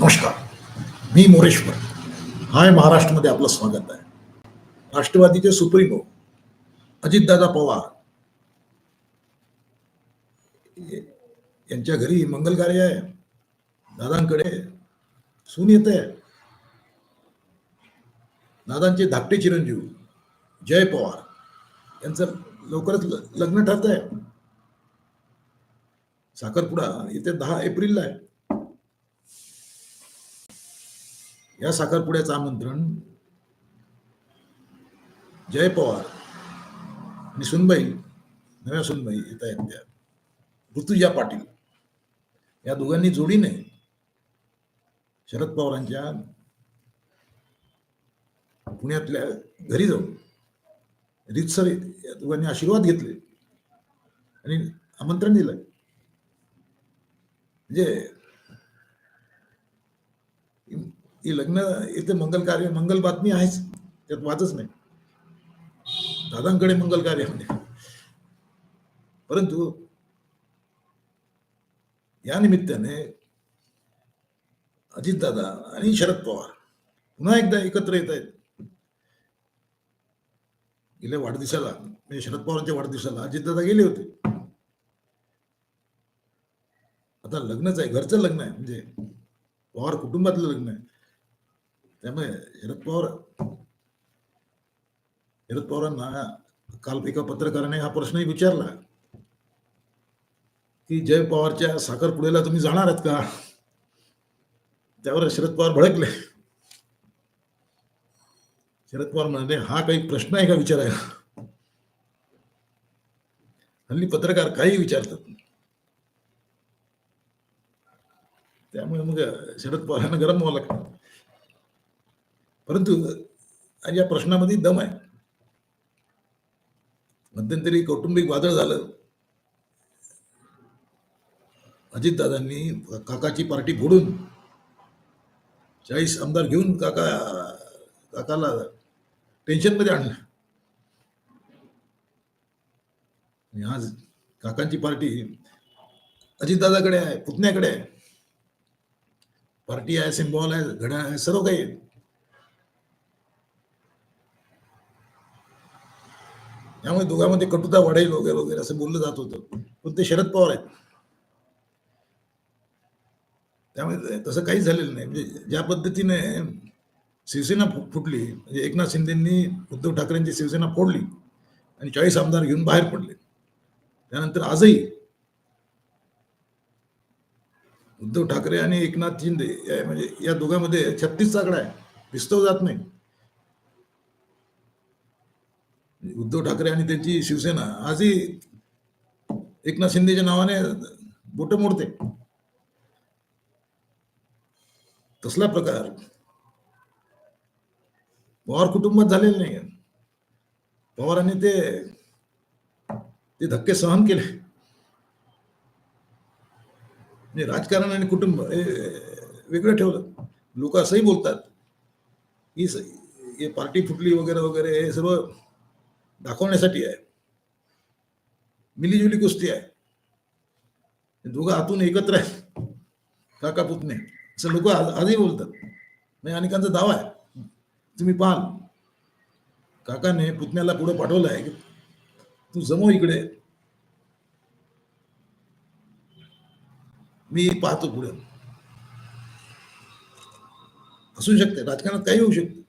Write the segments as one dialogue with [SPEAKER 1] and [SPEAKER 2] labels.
[SPEAKER 1] नमस्कार मी मोरेश्वर. हाय महाराष्ट्रमध्ये आपलं स्वागत आहे. राष्ट्रवादीचे सुप्रीमो अजितदादा पवार. यांच्या घरी मंगल कार्य आहे. दादांकडे सून येत आहे. दादांचे धाकटे चिरंजीव जय पवार. यांचं लवकरच लग्न ठरत आहे साखरपुडा येत्या दहा एप्रिलला आहे. या साखरपुड्याचं आमंत्रण जय पवार आणि सुनबाई नव्या सुनबाई येत आहेत त्या. ऋतुजा पाटील. या दोघांनी जोडीने शरद पवारांच्या पुण्यातल्या घरी जाऊन रितसर या दोघांनी आशीर्वाद घेतले आणि आमंत्रण दिलं म्हणजे ही लग्न इथे मंगल कार्य मंगल बातमी आहेच. त्यात वादच नाही. दादांकडे मंगल कार्य म्हणजे परंतु या निमित्ताने अजितदादा आणि शरद पवार पुन्हा एकदा एकत्र येत आहेत. गेल्या वाढदिवसाला म्हणजे शरद पवारांच्या वाढदिवसाला अजितदादा गेले होते. आता लग्नच आहे घरचं लग्न आहे. म्हणजे पवार कुटुंबातलं लग्न आहे. त्यामुळे शरद पवार शरद पवारांना काल एका पत्रकाराने हा प्रश्नही विचारला की जय पवारच्या साखरपुड्याला तुम्ही जाणार आहात का त्यावर शरद पवार भडकले शरद पवार म्हणाले हा काही प्रश्न आहे का विचारायला हल्ली पत्रकार काही विचारतात त्यामुळे मग शरद पवारांना गरम व्हावं लागतं परंतु या प्रश्नामध्ये दम आहे. मध्यंतरी कौटुंबिक वादळ झालं. अजितदादांनी काकाची पार्टी फोडून चाळीस आमदार घेऊन काका काकाला टेन्शनमध्ये आणलं. आज काकांची पार्टी अजितदादाकडे आहे पुतण्याकडे आहे. पार्टी आहे सिम्बॉल आहे घड्याळ आहे सर्व काही आहे. त्यामुळे दोघांमध्ये कटुता वाढेल वगैरे वगैरे असं बोललं जात होतं. पण ते शरद पवार आहेत. त्यामुळे तसं काहीच झालेलं नाही. म्हणजे ज्या पद्धतीने शिवसेना फुटली म्हणजे एकनाथ शिंदेंनी उद्धव ठाकरेंची शिवसेना फोडली आणि चाळीस आमदार घेऊन बाहेर पडले. त्यानंतर आजही उद्धव ठाकरे आणि एकनाथ शिंदे म्हणजे या दोघांमध्ये छत्तीस आकडा आहे विस्तव जात नाही. उद्धव ठाकरे आणि त्यांची शिवसेना आजही एकनाथ शिंदेच्या नावाने बोट मोडते. तसला प्रकार पवार कुटुंबात झालेला नाही पवारांनी ते ते धक्के सहन केले. म्हणजे राजकारण आणि कुटुंब हे वेगळं ठेवलं. लोक असंही बोलतात की हे पार्टी फुटली वगैरे वगैरे हे सर्व दाखवण्यासाठी आहे. मिलीजुली कुस्ती आहे. दोघं आतून एकत्र आहे काका पुतणे. असं लोक आजही बोलतात. म्हणजे अनेकांचा दावा आहे. तुम्ही पाहाल. काकाने पुतण्याला पुढे पाठवलं आहे की तू जमव इकडे. मी पाहतो पुढे. असू शकते. राजकारणात काही होऊ शकते.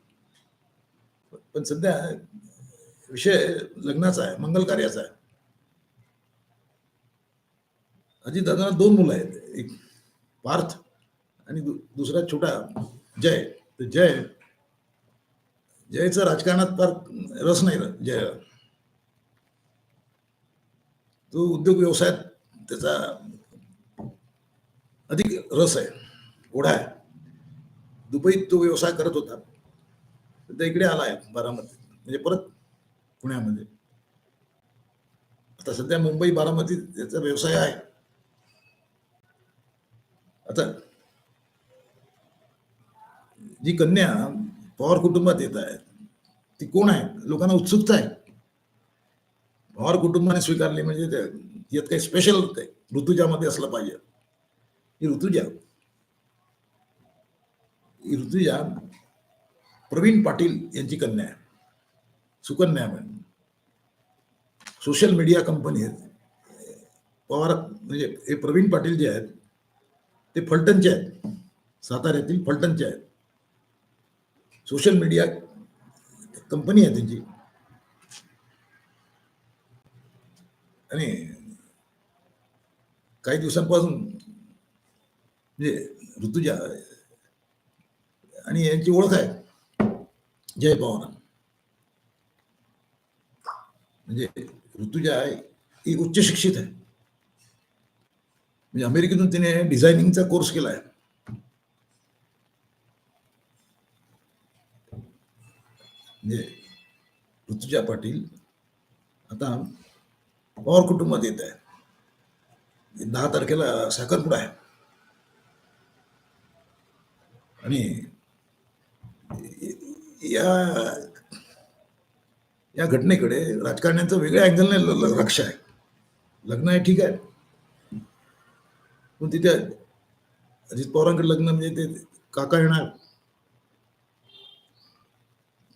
[SPEAKER 1] पण सध्या विषय लग्नाचा आहे मंगल कार्याचा आहे. अजित दादा दोन मुलं आहेत एक पार्थ आणि दु- दुसरा छोटा जय. तर जय जयचं राजकारणात फार रस नाही जय. तो उद्योग व्यवसायात त्याचा अधिक रस आहे ओढा आहे. दुबईत तो व्यवसाय करत होता. तर इकडे आला आहे बारामती म्हणजे परत पुण्यामध्ये. आता सध्या मुंबई बारामती याचा व्यवसाय आहे. आता जी कन्या पवार कुटुंबात येत आहे ती कोण आहे लोकांना उत्सुकता आहे. पवार कुटुंबाने स्वीकारली म्हणजे यात काही स्पेशल ऋतुजामध्ये असलं पाहिजे. ही ऋतुजा ही ऋतुजा प्रवीण पाटील यांची कन्या आहे. सुकन्या म्हणून सोशल मीडिया कंपनी आहेत. पवार म्हणजे हे प्रवीण पाटील जे आहेत ते फलटणचे आहेत. साताऱ्यातील फलटणचे आहेत. सोशल मीडिया कंपनी आहे त्यांची. आणि काही दिवसांपासून म्हणजे ऋतुजा आणि यांची ओळख आहे. जय पवार. म्हणजे ऋतुजा आहे ही उच्च शिक्षित आहे. म्हणजे अमेरिकेतून तिने डिझायनिंगचा कोर्स केला आहे म्हणजे ऋतुजा पाटील आता पवार कुटुंबात येत आहे. म्हणजे दहा तारखेला साखरपुडा आहे. आणि या या घटनेकडे राजकारण्यांचं वेगळ्या अँगलने लक्ष आहे. लग्न आहे ठीक आहे. पण तिथे अजित पवारांकडे लग्न म्हणजे ते काका येणार.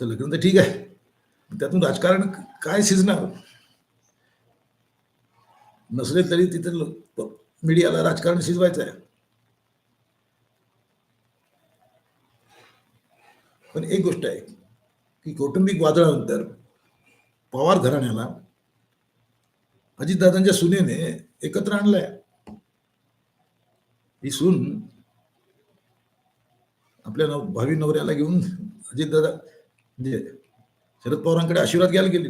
[SPEAKER 1] तर लग्न तर ठीक आहे. त्यातून राजकारण काय शिजणार? नसले तरी तिथे मीडियाला राजकारण शिजवायचं आहे. पण एक गोष्ट आहे, की कौटुंबिक वादळानंतर पवार घराण्याला अजितदादांच्या सुनेने एकत्र आणलंय. ही सून आपल्या नव भावी नवऱ्याला घेऊन अजितदादा म्हणजे शरद पवारांकडे आशीर्वाद घ्यायला गेली.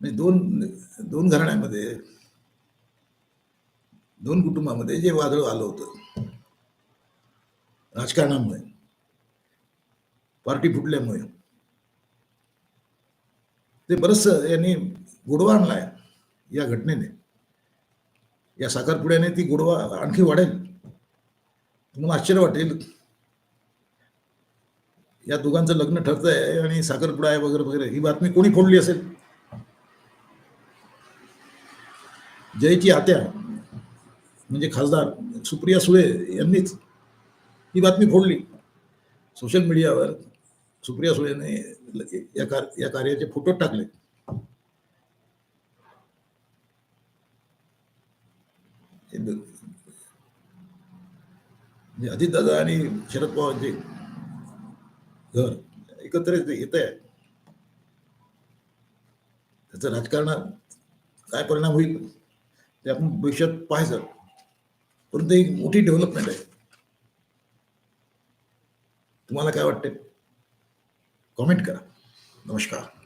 [SPEAKER 1] म्हणजे दोन दोन घराण्यामध्ये दोन कुटुंबामध्ये जे वादळ आलं होतं राजकारणामुळे पार्टी फुटल्यामुळे ते बरंच यांनी गोडवा आणलाय या घटनेने. या साखरपुड्याने ती गोडवा आणखी वाढेल. तुम्हाला आश्चर्य वाटेल. या दोघांचं लग्न ठरतंय आणि साखरपुडा आहे वगैरे वगैरे ही बातमी कोणी फोडली असेल? जयची आत्या म्हणजे खासदार सुप्रिया सुळे यांनीच ही बातमी फोडली. सोशल मीडियावर सुप्रिया सुळेने या कार या कार्याचे फोटो टाकले. अजितदादा आणि शरद पवारांचे घर एकत्र येत आहे. त्याचा राजकारणात काय परिणाम होईल ते आपण भविष्यात पाहायचं. परंतु ही मोठी डेव्हलपमेंट आहे. तुम्हाला काय वाटते कॉमेंट करा नमस्कार